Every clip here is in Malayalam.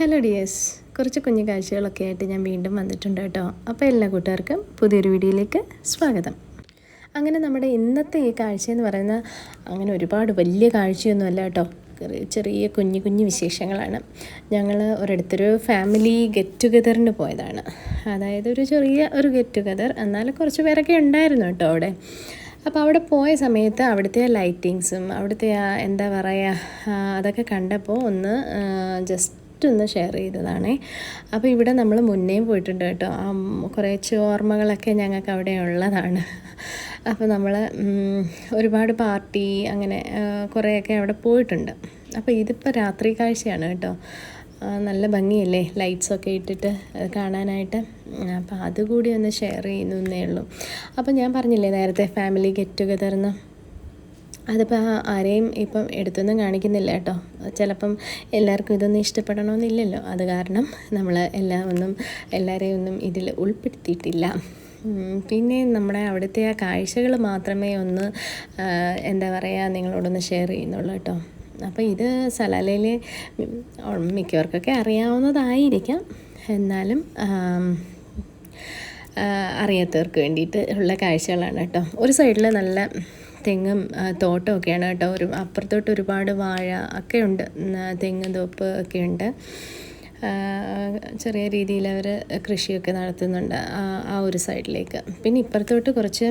ഹലോ ഡിയേഴ്സ് കുറച്ച് കുഞ്ഞു കാഴ്ചകളൊക്കെ ആയിട്ട് ഞാൻ വീണ്ടും വന്നിട്ടുണ്ട് കേട്ടോ. അപ്പോൾ എല്ലാ കൂട്ടുകാർക്കും പുതിയൊരു വീഡിയോയിലേക്ക് സ്വാഗതം. അങ്ങനെ നമ്മുടെ ഇന്നത്തെ ഈ കാഴ്ച എന്ന് പറയുന്ന അങ്ങനെ ഒരുപാട് വലിയ കാഴ്ചയൊന്നുമല്ല കേട്ടോ. ചെറിയ- കുഞ്ഞു കുഞ്ഞു വിശേഷങ്ങളാണ്. ഞങ്ങൾ ഒരിടത്തൊരു ഫാമിലി ഗെറ്റ് ടുഗദറിന് പോയതാണ്. അതായത് ഒരു ചെറിയ ഒരു ഗെറ്റ് ടുഗദർ എന്നാൽ കുറച്ച് പേരൊക്കെ ഉണ്ടായിരുന്നു കേട്ടോ അവിടെ. അപ്പോൾ അവിടെ പോയ സമയത്ത് അവിടുത്തെ ലൈറ്റിങ്സും അവിടുത്തെ എന്താ പറയുക അതൊക്കെ കണ്ടപ്പോൾ ഒന്ന് ജസ്റ്റ് ഒന്ന് ഷെയർ ചെയ്തതാണേ. അപ്പോൾ ഇവിടെ നമ്മൾ മുന്നേ പോയിട്ടുണ്ട് കേട്ടോ. ആ കുറച്ച് ഓർമ്മകളൊക്കെ ഞങ്ങൾക്ക് അവിടെ ഉള്ളതാണ്. അപ്പോൾ നമ്മൾ ഒരുപാട് പാർട്ടി അങ്ങനെ കുറേയൊക്കെ അവിടെ പോയിട്ടുണ്ട്. അപ്പോൾ ഇതിപ്പോൾ രാത്രി കാഴ്ചയാണ് കേട്ടോ. നല്ല ഭംഗിയല്ലേ ലൈറ്റ്സൊക്കെ ഇട്ടിട്ട് കാണാനായിട്ട്? അപ്പോൾ അതുകൂടി ഒന്ന് ഷെയർ ചെയ്യുന്നേ ഉള്ളൂ. അപ്പോൾ ഞാൻ പറഞ്ഞില്ലേ നേരത്തെ ഫാമിലി ഗെറ്റ് ടുഗദർന്ന് അതിപ്പോൾ ആരെയും ഇപ്പം എടുത്തൊന്നും കാണിക്കുന്നില്ല കേട്ടോ. ചിലപ്പം എല്ലാവർക്കും ഇതൊന്നും ഇഷ്ടപ്പെടണമെന്നില്ലല്ലോ അത് കാരണം നമ്മൾ എല്ലാം ഒന്നും എല്ലാവരെയും ഒന്നും ഇതിൽ ഉൾപ്പെടുത്തിയിട്ടില്ല. പിന്നെ നമ്മുടെ അവിടുത്തെ ആ കാഴ്ചകൾ മാത്രമേ ഒന്ന് എന്താ പറയുക നിങ്ങളോടൊന്ന് ഷെയർ ചെയ്യുന്നുള്ളൂ കേട്ടോ. അപ്പോൾ ഇത് സലാലയിൽ മിക്കവർക്കൊക്കെ അറിയാവുന്നതായിരിക്കാം. എന്നാലും അറിയാത്തവർക്ക് വേണ്ടിയിട്ട് ഉള്ള കാഴ്ചകളാണ് കേട്ടോ. ഒരു സൈഡിൽ നല്ല തെങ്ങും തോട്ടമൊക്കെയാണ് കേട്ടോ. ഒരു അപ്പുറത്തോട്ട് ഒരുപാട് വാഴ ഒക്കെ ഉണ്ട്. തെങ്ങ് തോപ്പ് ഒക്കെ ഉണ്ട്. ചെറിയ രീതിയിൽ അവർ കൃഷിയൊക്കെ നടത്തുന്നുണ്ട് ആ ഒരു സൈഡിലേക്ക്. പിന്നെ ഇപ്പുറത്തോട്ട് കുറച്ച്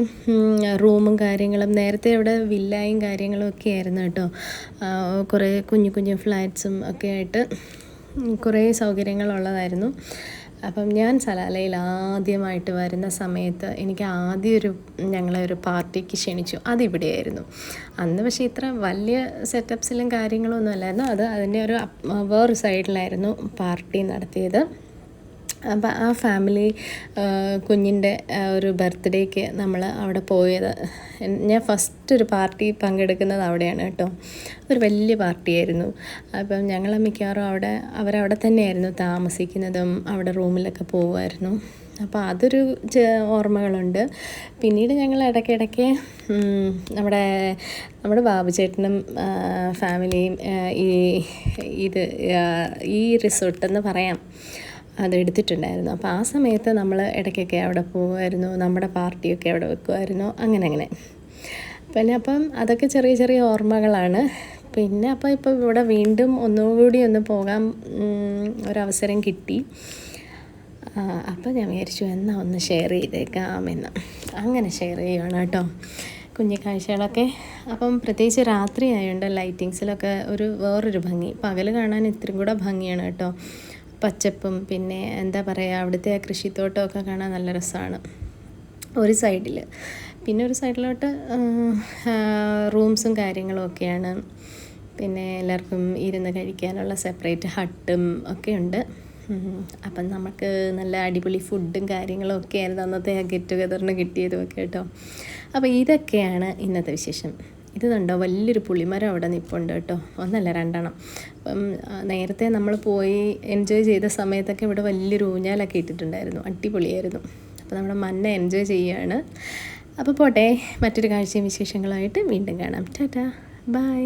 റൂമും കാര്യങ്ങളും നേരത്തെ അവിടെ വില്ലായും കാര്യങ്ങളും ഒക്കെ ആയിരുന്നു കേട്ടോ. കുറേ കുഞ്ഞു കുഞ്ഞു ഫ്ലാറ്റ്സും ഒക്കെ ആയിട്ട് കുറേ സൗകര്യങ്ങളുള്ളതായിരുന്നു. അപ്പം ഞാൻ സലാലയിൽ ആദ്യമായിട്ട് വരുന്ന സമയത്ത് എനിക്ക് ആദ്യം ഒരു ഞങ്ങളെ ഒരു പാർട്ടിക്ക് ക്ഷണിച്ചു. അതിവിടെയായിരുന്നു. അന്ന് പക്ഷേ ഇത്ര വലിയ സെറ്റപ്സിലും കാര്യങ്ങളൊന്നും അല്ലായിരുന്നു. അത് അതിന്റെ ഒരു വേറൊരു സൈഡിലായിരുന്നു പാർട്ടി നടത്തിയത്. അപ്പം ആ ഫാമിലി കുഞ്ഞിന്റെ ഒരു ബർത്ത്ഡേക്ക് നമ്മൾ അവിടെ പോയത്. ഞാൻ ഫസ്റ്റ് ഒരു പാർട്ടി പങ്കെടുക്കുന്നത് അവിടെയാണ് കേട്ടോ. ഒരു വലിയ പാർട്ടിയായിരുന്നു അപ്പം ഞങ്ങൾ മിക്കവാറും അവിടെ അവരവിടെ തന്നെയായിരുന്നു താമസിക്കുന്നതും അവിടെ റൂമിലൊക്കെ പോകുമായിരുന്നു അപ്പോൾ അതൊരു ഓർമ്മകളുണ്ട്. പിന്നീട് ഞങ്ങൾ ഇടയ്ക്കിടയ്ക്ക് നമ്മുടെ നമ്മുടെ ബാബുചേട്ടനും ചേട്ടനും ഫാമിലിയും ഈ ഇത് ഈ റിസോർട്ടെന്ന് പറയാം. അത് എടുത്തിട്ടുണ്ടായിരുന്നു അപ്പോൾ ആ സമയത്ത് നമ്മൾ ഇടയ്ക്കൊക്കെ അവിടെ പോകുമായിരുന്നു നമ്മുടെ പാർട്ടിയൊക്കെ അവിടെ വെക്കുമായിരുന്നു. അങ്ങനെ അങ്ങനെ. പിന്നെ അപ്പം അതൊക്കെ ചെറിയ ചെറിയ ഓർമ്മകളാണ്. പിന്നെ അപ്പോൾ ഇപ്പോൾ ഇവിടെ വീണ്ടും ഒന്നുകൂടി ഒന്ന് പോകാൻ ഒരവസരം കിട്ടി. അപ്പോൾ ഞാൻ വിചാരിച്ചു എന്നാൽ ഒന്ന് ഷെയർ ചെയ്തേക്കാം എന്ന്. അങ്ങനെ ഷെയർ ചെയ്യുകയാണ് കേട്ടോ. കുഞ്ഞു കാഴ്ചകളൊക്കെ. അപ്പം പ്രത്യേകിച്ച് രാത്രി ആയതുകൊണ്ട് ലൈറ്റിങ്സിലൊക്കെ ഒരു വേറൊരു ഭംഗി. പകൽ കാണാൻ ഇത്രയും കൂടെ ഭംഗിയാണ് കേട്ടോ. പച്ചപ്പും പിന്നെ എന്താ പറയുക അവിടുത്തെ ആ കൃഷിത്തോട്ടമൊക്കെ കാണാൻ നല്ല രസമാണ്. ഒരു സൈഡിൽ പിന്നെ ഒരു സൈഡിലോട്ട് റൂംസും കാര്യങ്ങളും ഒക്കെയാണ്. പിന്നെ എല്ലാവർക്കും ഇരുന്ന് കഴിക്കാനുള്ള സെപ്പറേറ്റ് ഹട്ടും ഒക്കെ ഉണ്ട്. അപ്പം നമുക്ക് നല്ല അടിപൊളി ഫുഡും കാര്യങ്ങളും ഒക്കെ ആയിരുന്നു അന്നത്തെ ആ ഗെറ്റ് ടുഗദറിന് കിട്ടിയതും ഒക്കെ കേട്ടോ. അപ്പോൾ ഇതൊക്കെയാണ് ഇന്നത്തെ വിശേഷം. ഇത് കണ്ടോ വലിയൊരു പുളിമരം അവിടെ നിൽപ്പുണ്ട് കേട്ടോ. ഒന്നല്ല രണ്ടെണ്ണം. അപ്പം നേരത്തെ നമ്മൾ പോയി എൻജോയ് ചെയ്ത സമയത്തൊക്കെ ഇവിടെ വലിയൊരു ഊഞ്ഞാലൊക്കെ ഇട്ടിട്ടുണ്ടായിരുന്നു. അടിപൊളിയായിരുന്നു. അപ്പോൾ നമ്മുടെ മന്ന എൻജോയ് ചെയ്യുകയാണ് അപ്പോൾ പോട്ടെ മറ്റൊരു കാഴ്ചയും വിശേഷങ്ങളായിട്ട് വീണ്ടും കാണാം. Tata bye.